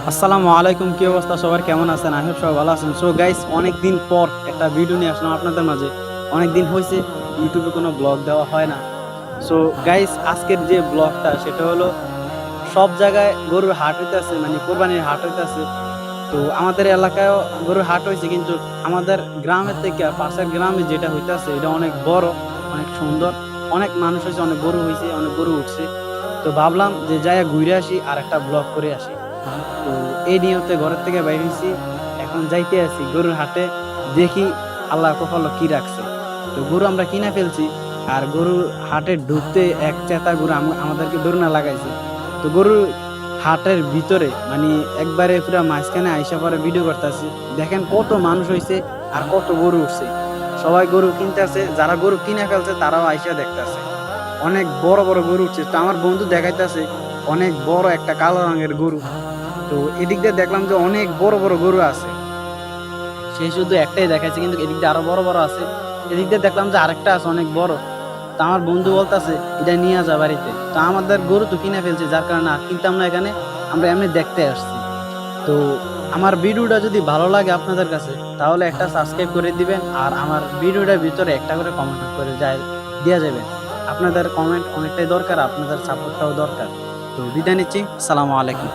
আসসালামু আলাইকুম, কি অবস্থা? সবার কেমন আছেন? আই হোপ সবাই ভালো আছেন। সো গাইস অনেক দিন পর একটা ভিডিও নিয়ে আসলাম আপনাদের মাঝে। অনেক দিন হয়েছে ইউটিউবে কোনো ব্লগ দেওয়া হয় না। সো গাইস আজকের যে ব্লগটা সেটা হলো সব জায়গায় গরুর হাট হইতেছে মানে কোরবানির হাট হইতেছে। তো, আমাদের এলাকায়ও গরুর হাট হয়েছে কিন্তু আমাদের গ্রামের থেকে পাশের গ্রামে যেটা হইতেছে, এটা অনেক বড়, অনেক সুন্দর। অনেক মানুষ হয়েছে অনেক গরু হয়েছে অনেক গরু উঠছে। তো, ভাবলাম যে যাই ঘুরে আসি আর একটা ব্লগ করে আসি। তো এই নিয়তে ঘরের থেকে বাইর হয়েছি এখন যাইতে আছি গরুর হাটে, দেখি আল্লাহ কপাল কি রাখছে। তো গরু আমরা কিনে ফেলছি, আর গরুর হাটে ঢুকতে এক চেতা গরু আম- আমাদেরকে দৌড়না লাগাইছে। তো গরুর হাটের ভিতরে মানে একবারে পুরো মাঝখানে আইসা পরে ভিডিও করতেছি, দেখেন কত মানুষ হয়েছে আর কত গরু উঠছে। সবাই গরু কিনতেছে, যারা গরু কিনে ফেলছে তারাও আইসা দেখতেছে। অনেক বড় বড় গরু উঠছে। তো আমার বন্ধু দেখাইতেছে, অনেক বড় একটা কালো রঙের গরু। তো এদিক দিয়ে দেখলাম যে অনেক বড় বড় গরু আছে। সে শুধু একটাই দেখাচ্ছে কিন্তু এদিক দিয়ে আরও বড় বড় আছে। এদিক দিয়ে দেখলাম যে আরেকটা আছে অনেক বড়। তো আমার বন্ধু বলতেছে, এটা নিয়ে যা বাড়িতে। তো আমাদের গরু তো কিনে ফেলছে, যার কারণে আর কিনতাম না এখানে, আমরা এমনি দেখতে আসছি। তো আমার ভিডিওটা যদি ভালো লাগে আপনাদের কাছে, তাহলে একটা সাবস্ক্রাইব করে দিবেন, আর আমার ভিডিওটার ভিতরে একটা করে কমেন্ট করে যায় দেওয়া যাবে। আপনাদের কমেন্ট অনেকটাই দরকার, আপনাদের সাপোর্টটাও দরকার। তো বিদায় নিচ্ছি, সালামু আলাইকুম।